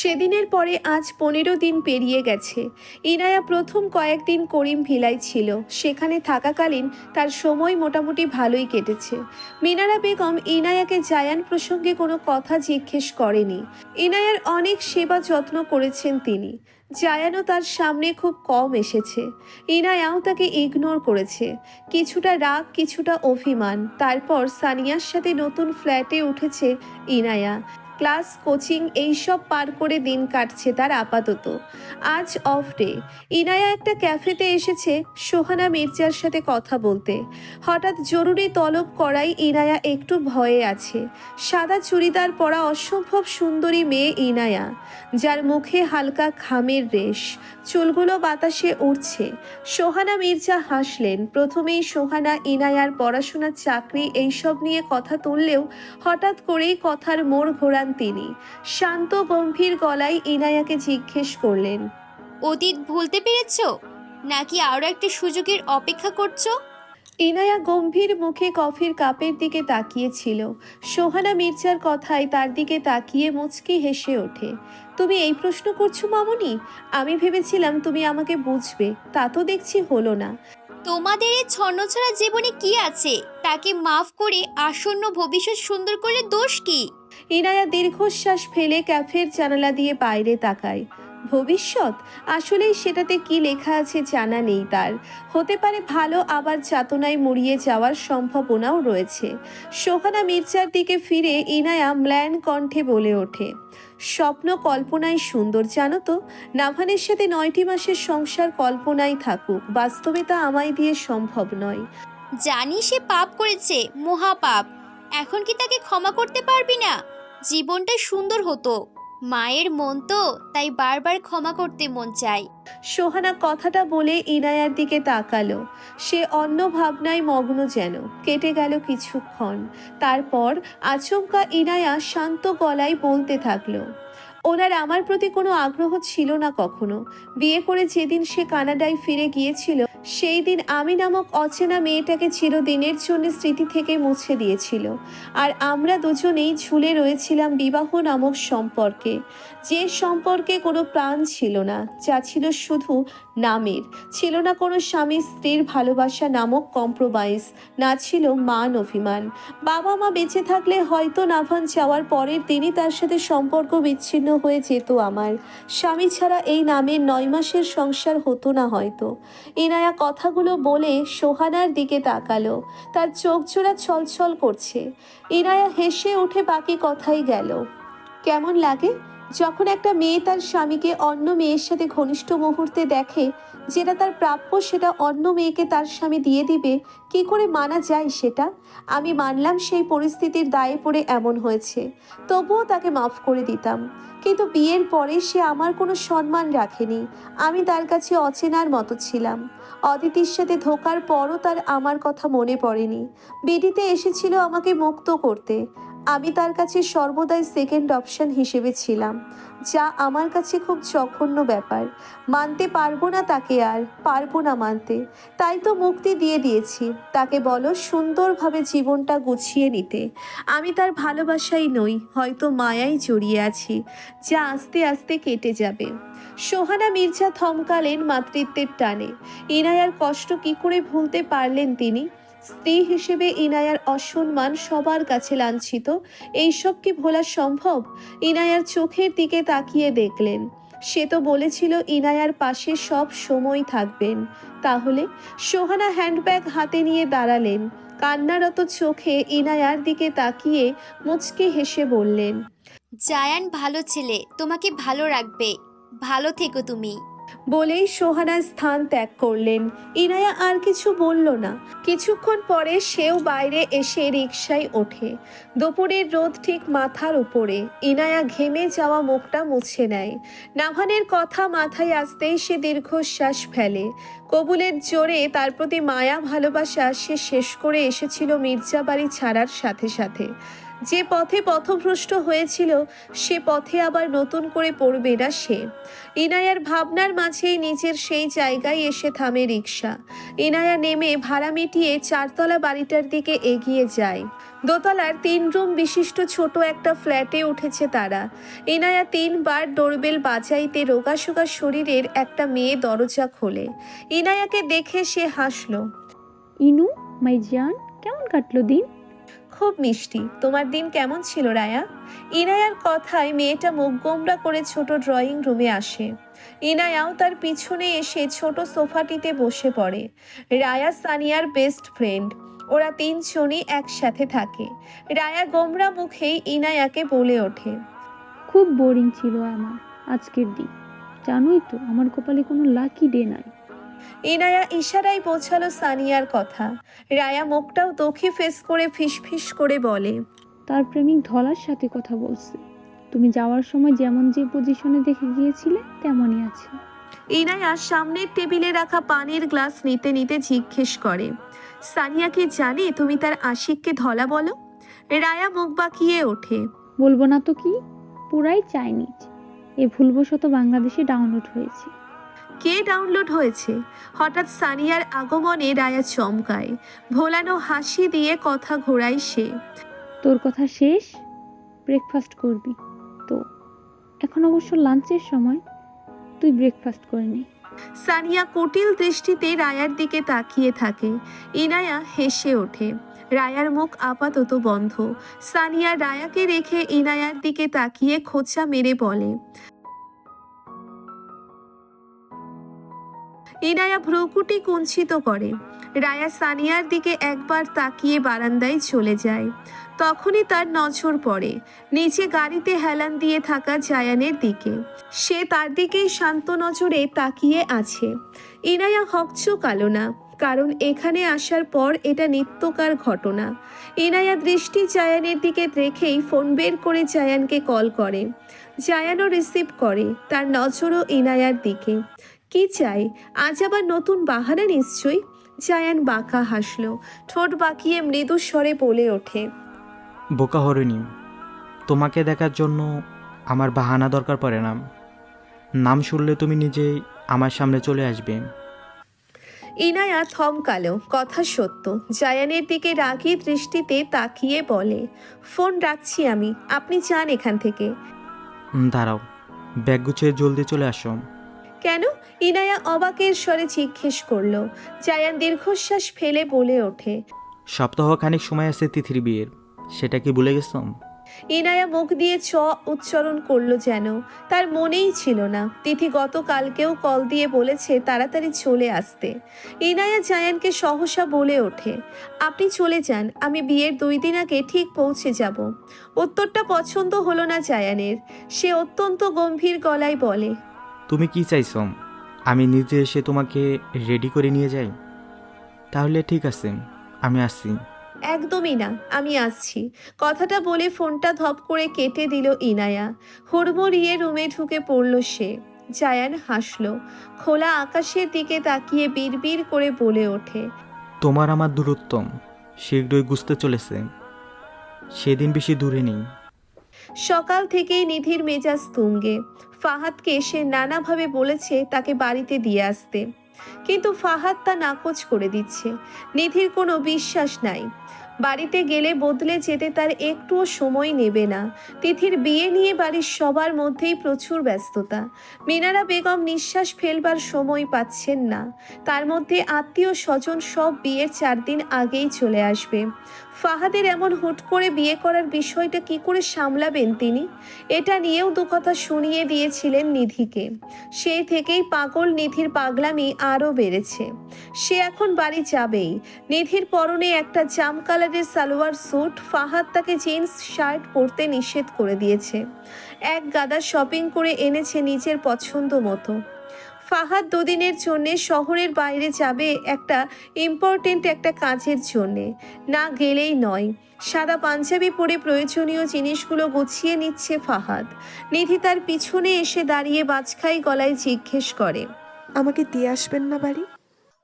সেদিনের পরে আজ পনেরো দিন পেরিয়ে গেছে। ইনায়া প্রথম কয়েকদিন করিম ভিলায় ছিল। সেখানে থাকাকালীন তার সময় মোটামুটি ভালোই কেটেছে। মিনারা বেগম ইনায়াকে জায়ান প্রসঙ্গে কোনো কথা জিজ্ঞেস করেনি। ইনায়ার অনেক সেবা যত্ন করেছেন তিনি। জায়ানও তার সামনে খুব কম এসেছে। ইনায়াও তাকে ইগনোর করেছে। কিছুটা রাগ, কিছুটা অভিমান। তারপর সানিয়ার সাথে নতুন ফ্ল্যাটে উঠেছে ইনায়া। ক্লাস, কোচিং এইসব পার করে দিন কাটছে তার আপাতত। আজ অফ ডে ইনায়া একটা ক্যাফেতে এসেছে সোহানা মির্জার সাথে কথা বলতে। হঠাৎ জরুরি তলব করাই ইনায়া একটু ভয়ে আছে। সাদা চুড়িদার পরা অসম্ভব সুন্দরী মেয়ে ইনায়া, যার মুখে হালকা খামের রেশ। চুলগুলো বাতাসে উড়ছে। সোহানা মির্জা হাসলেন। প্রথমেই সোহানা ইনায়ার পড়াশোনা, চাকরি এইসব নিয়ে কথা তুললেও হঠাৎ করেই কথার মোড় ঘোরান তিনি। শান্ত, গম্ভীর গলায় ইনায়াকে জিজ্ঞেস করলেন, অতীত ভুলতে পেরেছ? নাকি আরও একটা সুযোগের অপেক্ষা করছ? ইনায়া গম্ভীর মুখে কফির কাপের দিকে তাকিয়েছিল। সোহানা মির্জার কথায় তার দিকে তাকিয়ে মুচকি হেসে ওঠে। তুমি এই প্রশ্ন করছ মামনি? আমি ভেবেছিলাম তুমি আমাকে বুঝবে তা তো দেখছি হলো না। তোমাদের এই ছন্নছাড়া জীবনে কি আছে? তাকে মাফ করে আসন্ন ভবিষ্যৎ সুন্দর করলে দোষ কি? ইনায়া দীর্ঘশ্বাস ফেলে ক্যাফের জানালা দিয়ে বাইরে তাকায়। ভবিষ্যৎ? আসলেই সেটাতে কি লেখা আছে জানা নেই তার। হতে পারে ভালো আবার যাতনায় মুড়িয়ে যাওয়ার সম্ভাবনাও রয়েছে। সোহানা মির্জার দিকে ফিরে ইনায়া ম্ল্যান কণ্ঠে বলে ওঠে, স্বপ্ন কল্পনায় সুন্দর, জানো তো? নাভানের সাথে নয়টি মাসের সংসার কল্পনায় থাকুক, বাস্তবে তা আমায় দিয়ে সম্ভব নয়। জানি সে পাপ করেছে, মহাপাপ। এখন কি তাকে ক্ষমা করতে পারবি না? জীবনটা সুন্দর হতো। মায়ের মন তো, তাই বারবার ক্ষমা করতে মন চাই সোহানা কথাটা বলে ইনায়ার দিকে তাকালো। সে অন্য ভাবনায় মগ্ন যেন, কেটে গেল কিছুক্ষণ। তারপর আচমকা ইনায়া শান্ত গলায় বলতে থাকল, ওনার আমার প্রতি কোনো আগ্রহ ছিল না কখনো। বিয়ে করে যেদিন সে কানাডায় ফিরে গিয়েছিল সেই দিন আমি নামক অচেনা মেয়েটাকে চিরদিনের জন্য স্মৃতি থেকে মুছে দিয়েছিল। আর আমরা দুজনেই ঝুলে রয়েছিলাম বিবাহ নামক সম্পর্কে। যে সম্পর্কে কোনো প্রাণ ছিল না, যা ছিল শুধু নামের। ছিল না কোনো স্বামী স্ত্রীর ভালোবাসা নামক কম্প্রোমাইজ না ছিল মান অভিমান। বাবা মা বেঁচে থাকলে হয়তো নাভান যাওয়ার পরের দিনই তার সাথে সম্পর্ক বিচ্ছিন্ন হয়ে যেত আমার। স্বামী ছাড়া এই নামের নয় মাসের সংসার হতো না হয়তো। ইনায়া কথাগুলো বলে সোহানার দিকে তাকালো। তার চোখ জোড়া ছলছল করছে। ইনায়া হেসে উঠে বাকি কথাই গেল। কেমন লাগে? যখন একটা মেয়ে তার স্বামীকে অন্য মেয়ের সাথে ঘনিষ্ঠ মুহূর্তে দেখে যেটা তার প্রাপ্য সেটা অন্য মেয়েকে তার স্বামী দিয়ে দিবে, কি করে মানা যায় সেটা? আমি মানলাম সেই পরিস্থিতির দায়ে পড়ে এমন হয়েছে। তবুও তাকে মাফ করে দিতাম। কিন্তু বিয়ের পরে সে আমার কোনো সম্মান রাখেনি। আমি তার কাছে অচেনার মতো ছিলাম। অদিতির সাথে ধোকার পরও তার আমার কথা মনে পড়েনি। বিডিতে এসেছিল আমাকে মুক্ত করতে। আমি তার কাছে সর্বদাই সেকেন্ড অপশন হিসেবে ছিলাম, যা আমার কাছে খুব জঘন্য ব্যাপার। মানতে পারব না তাকে আর, পারব না মানতে। তাই তো মুক্তি দিয়ে দিয়েছি, তাকে বলো সুন্দরভাবে জীবনটা গুছিয়ে নিতে। আমি তার ভালোবাসাই নই, হয়তো মায়াই জড়িয়ে আছি, যা আস্তে আস্তে কেটে যাবে। সোহানা মির্জা থমকালেন মাতৃত্বের টানে। ইনায়ার কষ্ট কি করে ভুলতে পারলেন তিনি? স্ত্রী হিসেবে ইনায়ার অসম্মান সবার কাছে লাঞ্ছিত। এইসব কি ভোলা সম্ভব? ইনায়ার চোখের দিকে তাকিয়ে দেখলেন। সে তো বলেছিল ইনায়ার পাশে সব সময় থাকবেন। তাহলে সোহানা হ্যান্ডব্যাগ হাতে নিয়ে দাঁড়ালেন। কান্নারত চোখে ইনায়ার দিকে তাকিয়ে মুচকে হেসে বললেন, জায়ান ভালো ছেলে, তোমাকে ভালো রাখবে। ভালো থেকো তুমি। বলেই সোহানা স্থান ত্যাগ করলেন। ইনায়া আর কিছু বলল না। কিছুক্ষণ পরে সেও বাইরে এসে রিকশায় ওঠে। দুপুরের রোদ ঠিক মাথার উপরে। ইনায়া ঘেমে যাওয়া মুখটা মুছে নেয়। নাভানের কথা মাথায় আসতেই সে দীর্ঘশ্বাস ফেলে। কবুলের জোরে তার প্রতি মায়া ভালোবাসা সে শেষ করে এসেছিল মির্জা বাড়ি ছাড়ার সাথে সাথে। যে পথে পথভ্রষ্ট হয়েছিল, সে পথে আবার নতুন করে পড়বে না সে। ইনায়ার ভাবনার মাঝেই নিজের সেই জায়গায় এসে থামে রিক্সা ইনায়া নেমে ভাড়া মিটিয়ে চারতলা বাড়িটার দিকে এগিয়ে যায়। দোতলার তিন রুম বিশিষ্ট ছোট একটা ফ্ল্যাটে উঠেছে তারা। ইনায়া তিনবার ডোরবেল বাজাইতে রোগাসোগা শরীরের একটা মেয়ে দরজা খোলে। ইনায়াকে দেখে সে হাসলো। ইনু, মাই জান, কেমন কাটলো দিন? খুব মিষ্টি। তোমার দিন কেমন ছিল, রায়া? ইনায়ার কথায় মেয়েটা মুখ গোমরা করে ছোট ড্রয়িং রুমে আসে। ইনায়াও তার পিছনে এসে ছোট সোফাটিতে বসে পড়ে। রায়া সানিয়ার বেস্ট ফ্রেন্ড। ওরা তিনজনই একসাথে থাকে। রায়া গোমরা মুখেই ইনায়াকে বলে ওঠে। খুব বোরিং ছিল আমার আজকের দিন। জানোই তো, আমার কপালে কোনো লাকি ডে নাই। ইনায়া ইশারায় বোঝালো সানিয়ার কথা। রায়া মুখটাও দখি ফেস করে ফিসফিস করে বলে তার প্রেমিক ধলার সাথে কথা বলছে। তুমি যাওয়ার সময় যেমন যে পজিশনে দেখে গিয়েছিলে তেমনই আছে। ইনায়া সামনের টেবিলে রাখা পানির গ্লাস নিতে নিতে জিজ্ঞেস করে সানিয়া কি জানে তুমি তার আশিককে ধলা বলো? রায়া মুখ বাঁকিয়ে ওঠে বলব না তো কি? পুরাই চাইনিজ। এ ভুলবশত বাংলাদেশে ডাউনলোড হয়েছে। কে ডাউনলোড হয়েছে? হঠাৎ সানিয়ার আগমনে রায়া চমকায়। ভোলানো হাসি দিয়ে কথা ঘোরায় সে। তোর কথা শেষ? ব্রেকফাস্ট করবি তো। এখন অবশ্য লাঞ্চের সময়। তুই ব্রেকফাস্ট করে নে। সানিয়া কুটিল দৃষ্টিতে রায়ার দিকে তাকিয়ে থাকে। ইনায়া হেসে ওঠে। রায়ার মুখ আপাতত বন্ধ। সানিয়া রায়াকে রেখে ইনায়ার দিকে তাকিয়ে খোঁচা মেরে বলে ইনায়া ভ্রুকুটি কুঞ্চিত করে। রায়া সানিয়ার দিকে একবার তাকিয়ে বারান্দায় চলে যায়। তখনই তার নজর পড়ে। নিচে গাড়িতে হেলান দিয়ে থাকা জায়ানের দিকে। সে তার দিকেই শান্ত নজরে তাকিয়ে আছে। ইনায়া হকচকালো না, কারণ এখানে আসার পর এটা নিত্যকার ঘটনা। ইনায়া দৃষ্টি জায়ানের দিকে রেখেই ফোন বের করে জায়ানকে কল করে। জায়ানও রিসিভ করে, তার নজরও ইনায়ার দিকে। কি চাই আজ আবার নতুন বাহানা নিশ্চয়ই? জায়ান বাঁকা হাসলো। ঠোঁট বাঁকিয়ে মৃদু স্বরে বলে ওঠে। বোকা হরিণী তোমাকে দেখার জন্য আমার বাহানা দরকার পড়ে না। নাম শুনলে তুমি নিজেই আমার সামনে চলে আসবে। ইনায়া থমকালো কথা সত্য। জায়ানের দিকে রাগী দৃষ্টিতে তাকিয়ে বলে ফোন রাখছি আমি আপনি যান এখান থেকে। দাঁড়াও ব্যাগ গুছিয়ে জলদি চলে আসো। কেন? ইনায়া অবাকের স্বরে জিজ্ঞেস করল। জায়ান দীর্ঘশ্বাস ফেলে বলে ওঠে। সপ্তাহ খানিক সময় আছে তিথির বিয়ের। সেটা কি ভুলে গেছো? ইনায়া মুখ দিয়ে চ উচ্চারণ করল যেন। তার মনেই ছিল না। তিথি গতকালকেও কল দিয়ে বলেছে তাড়াতাড়ি চলে আসতে। ইনায়া জায়ানকে সহসা বলে ওঠে আপনি চলে যান। আমি বিয়ের দুই দিন আগে ঠিক পৌঁছে যাব। উত্তরটা পছন্দ হলো না জায়ানের সে অত্যন্ত গম্ভীর গলায় বলে তুমি কি চাইছ? আমি নিজে এসে তোমাকে রেডি করে নিয়ে যাই? তাহলে ঠিক আছে আমি আসছি। একদমই না আমি আসছি। কথাটা বলে ফোনটা ধপ করে কেটে দিল ইনায়া। হুড়মুড়িয়ে রুমে ঢুকে পড়ল সে। জায়ান হাসলো। খোলা আকাশের দিকে তাকিয়ে বিড়বিড় করে বলে ওঠে তোমার আমার দূরত্ব শীঘ্রই গুছতে চলেছে। সেদিন বেশি দূরে নেই। সকাল থেকেই নিধির মেজাজ তুঙ্গে। ফাহাদকে সে নানাভাবে বলেছে তাকে বাড়িতে দিয়ে আসতে। কিন্তু ফাহাদ তা নাকচ করে দিচ্ছে। নিধির কোনো বিশ্বাস নাই। বাড়িতে গেলে বদলে যেতে তার একটুও সময় নেবে না। তিথির বিয়ে নিয়ে বাড়ির সবার মধ্যেই প্রচুর ব্যস্ততা। মিনারা বেগম নিঃশ্বাস ফেলবার সময় পাচ্ছেন না। তার মধ্যে আত্মীয় স্বজন সব বিয়ের চার দিন আগেই চলে আসবে। ফাহাদের এমন হুট করে বিয়ে করার বিষয়টা কি করে সামলাবেন তিনি? এটা নিয়েও দু কথা শুনিয়ে দিয়েছিলেন নিধিকে। সেই থেকেই পাগল নিধির পাগলামি আরও বেড়েছে। সে এখন বাড়ি যাবেই। নিধির পরনে একটা জাম কালারের সালোয়ার স্যুট ফাহাদ তাকে জিন্স শার্ট পরতে নিষেধ করে দিয়েছে। এক গাদা শপিং করে এনেছে নিজের পছন্দ মতো। ফাহাদ দুদিনের জন্য শহরের বাইরে যাবে একটা ইম্পর্টেন্ট একটা কাজের জন্যে। না গেলেই নয়। সাদা পাঞ্জাবি পরে প্রয়োজনীয় জিনিসগুলো গুছিয়ে নিচ্ছে ফাহাদ। নিধি তার পিছনে এসে দাঁড়িয়ে বাজখাই গলায় জিজ্ঞেস করে আমাকে দিয়ে আসবেন না বাড়ি?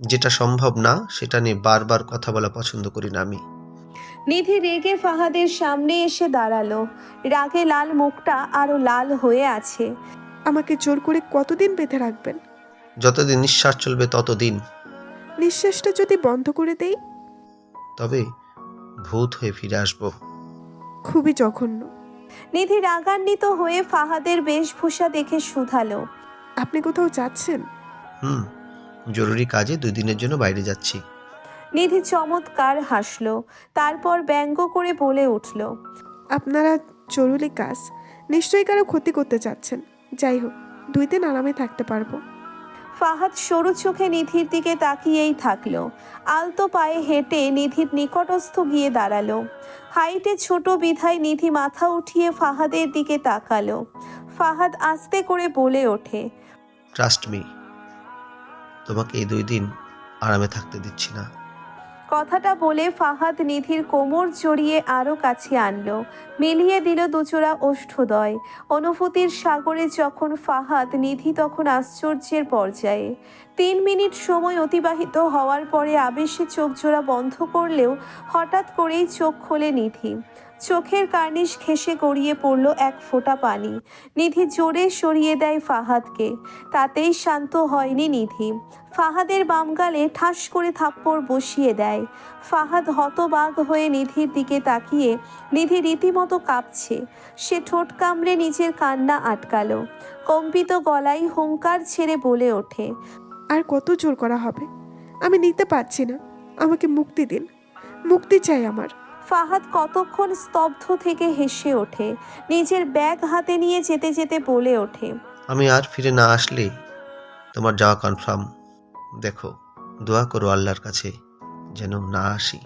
যেটা সম্ভব না সেটা নিয়ে বারবার কথা বলা পছন্দ করি না আমি। নিধি রেগে ফাহাদের সামনে এসে দাঁড়াল। রাগে লাল মুখটা আরও লাল হয়ে আছে। আমাকে জোর করে কতদিন বেঁধে রাখবেন? যতদিন নিঃশ্বাস চলবে ততদিন। নিঃশ্বাসটা যদি বন্ধ করে দেই? তবে ভূত হয়ে ফিরে আসব। খুবই জঘন্য। নিধি রাগান্বিত হয়ে ফাহাদের বেশভূষা দেখে শুধালো। আপনি কোথাও যাচ্ছেন? হুম জরুরি কাজে দুই দিনের জন্য বাইরে যাচ্ছি। নিধি চমৎকার হাসল তারপর ব্যঙ্গ করে বলে উঠল আপনারা জরুরি কাজ নিশ্চয়ই কারও ক্ষতি করতে চাচ্ছেন। যাই হোক দুই দিন আরামে থাকতে পারব। ফাহাদ সরু চোখে নিধির দিকে তাকিয়েই থাকল আলতো পায়ে হেঁটে নিধির নিকটস্থ গিয়ে দাঁড়াল। হাইটে ছোট বিধায় নিধি মাথা উঠিয়ে ফাহাদের দিকে তাকালো। ফাহাদ আস্তে করে বলে ওঠে ট্রাস্ট মি তোমাকে এই দুই দিন আরামে থাকতে দিচ্ছি না। কথাটা বলে ফাহাদ নিধির কোমর জড়িয়ে আরও কাছে আনল। মিলিয়ে দিল দুচোরা ওষ্ঠদয় অনুভূতির সাগরে যখন ফাহাদ নিধি তখন আশ্চর্যের পর্যায়ে। তিন মিনিট সময় অতিবাহিত হওয়ার পরে আবেশে চোখ জোড়া বন্ধ করলেও হঠাৎ করেই চোখ খোলে নিধি। চোখের কার্নিশ ঘেসে গড়িয়ে পড়ল এক ফোঁটা পানি। নিধি জোরে সরিয়ে দেয় ফাহাদকে। তাতেই শান্ত হয়নি নিধি। ফাহাদের বাম গালে ঠাস করে থাপ্পড় বসিয়ে দেয়। ফাহাদ হতবাগ হয়ে নিধির দিকে তাকিয়ে নিধি রীতিমতো কাঁপছে। সে ঠোঁট কামড়ে নিজের কান্না আটকালো। কম্পিত গলায় হুঙ্কার ছেড়ে বলে ওঠে। আর কত জোর করা হবে? আমি নিতে পারছি না। আমাকে মুক্তি দিন। মুক্তি চাই আমার। ফাহাদ কতক্ষণ স্তব্ধ থেকে হেসে ওঠে। নিজের ব্যাগ হাতে নিয়ে যেতে যেতে বলে ওঠে। আমি আর ফিরে না আসলে তোমার যাওয়া কনফার্ম দেখো দোয়া করো আল্লাহর কাছে যেন না আসি।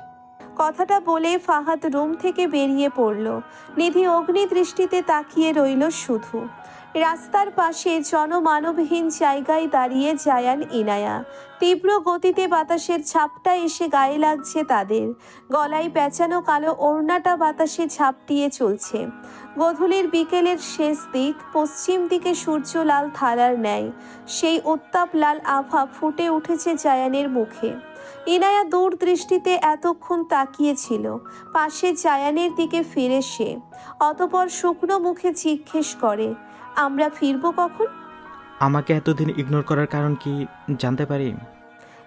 কথাটা বলে ফাহাদ রুম থেকে বেরিয়ে পড়ল। নিধি অগ্নি দৃষ্টিতে তাকিয়ে রইল শুধু। রাস্তার পাশে জনমানবহীন জায়গায় দাঁড়িয়ে জায়ান ইনায়া। তীব্র গতিতে বাতাসের ছাপটা এসে গায়ে লাগছে তাদের। গলায় পেঁচানো কালো ওড়নাটা বাতাসে ঝাপটিয়ে চলছে। গধূলির বিকেলের শেষ দিক, পশ্চিম দিকে সূর্য লাল থালার ন্যায়। সেই উত্তাপ লাল আভা ফুটে উঠেছে জায়ানের মুখে। ইনায়া দূর দৃষ্টিতে এতক্ষণ তাকিয়েছিল। পাশে জায়ানের দিকে ফিরে সে। অতপর শুকনো মুখে জিজ্ঞেস করে আমরা ফিরবো কখন? আমাকে এতদিন ইগনোর করার কারণ কি জানতে পারি?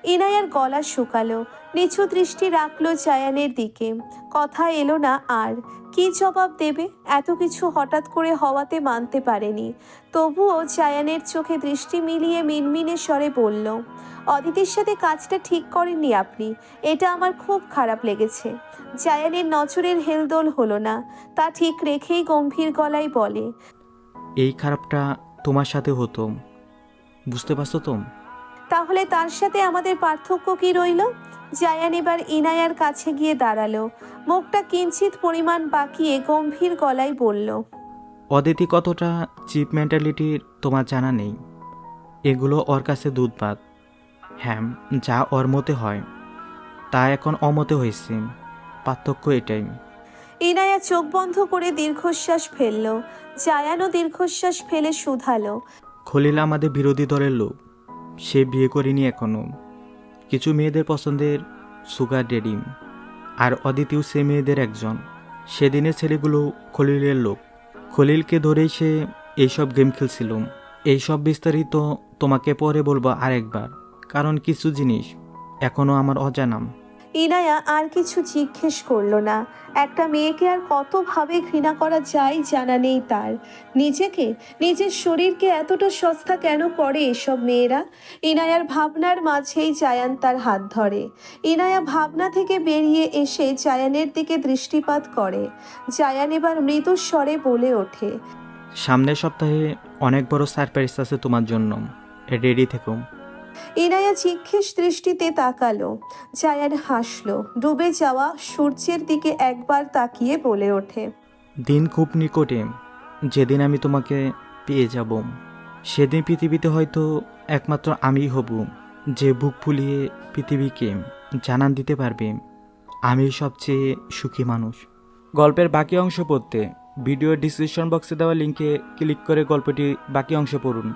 ইনায়ার গলা শুকালো নিচু দৃষ্টি রাখল জায়ানের দিকে। কথা এলো না আর। কি জবাব দেবে? এত কিছু হঠাৎ করে হওয়াতে মানতে পারেনি। তবুও জায়ানের চোখে দৃষ্টি মিলিয়ে মিনমিনে স্বরে বলল অদিতির সাথে কাজটা ঠিক করেননি আপনি। এটা আমার খুব খারাপ লেগেছে। জায়ানের নজরের হেলদোল হলো না। তা ঠিক রেখেই গম্ভীর গলায় বলে এই খারাপটা তোমার সাথে হতো। বুঝতে পারছ তো? তাহলে তার সাথে আমাদের পার্থক্য কি রইল? জায়ান এবার ইনায়ার কাছে গিয়ে দাঁড়াল। মুখটা কিঞ্চিত পরিমাণ বাকিয়ে গম্ভীর গলায় বলল অদিতি কতটা চিপ মেন্টালিটির তোমার জানা নেই। এগুলো ওর কাছে দুধ ভাত হ্যাঁ যা ওর মতে হয়। তা এখন অমতে হয়েছে। পার্থক্য এটাই। ইনায়া চোখ বন্ধ করে দীর্ঘশ্বাস ফেলল। জায়ানও দীর্ঘশ্বাস ফেলে শুধালো। খলিল আমাদের বিরোধী দলের লোক। সে বিয়ে করেনি এখনও। কিছু মেয়েদের পছন্দের সুগার ডেডি আর অদিতিও সে মেয়েদের একজন। সেদিনের ছেলেগুলো খলিলের লোক। খলিলকে ধরেই সে এইসব গেম খেলছিল। এইসব বিস্তারিত তোমাকে পরে বলব আরেকবার। কারণ কিছু জিনিস এখনও আমার অজানাম ইনায়া আর কিছু জিজ্ঞেস করল না। একটা মেয়েকে আর কতভাবে ঘৃণা করা যায় জানা নেই তার। নিজেকে, নিজের শরীরকে এতটা সস্তা কেন করে এসব মেয়েরা? ইনায়ার ভাবনার মাঝেই জায়ান তার হাত ধরে। ইনায়া ভাবনা থেকে বেরিয়ে এসে জায়ানের দিকে দৃষ্টিপাত করে। জায়ান এবার মৃদু স্বরে বলে ওঠে, সামনের সপ্তাহে অনেক বড় সারপ্রাইজ আছে তোমার জন্য। রেডি থেকো। ইনায়া জিজ্ঞেস দৃষ্টিতে তাকালো। জায়ান হাসলো। ডুবে যাওয়া সূর্যের দিকে একবার তাকিয়ে বলে ওঠে। দিন খুব নিকটে। যেদিন আমি তোমাকে পেয়ে যাব, সেদিন পৃথিবীতে হয়তো একমাত্র আমিই হব, যে বুক ফুলিয়ে পৃথিবীকে জানান দিতে পারবে। আমি সবচেয়ে সুখী মানুষ। গল্পের বাকি অংশ পড়তে ভিডিও ডিসক্রিপশন বক্সে দেওয়া লিঙ্কে ক্লিক করে গল্পটি বাকি অংশ পড়ুন।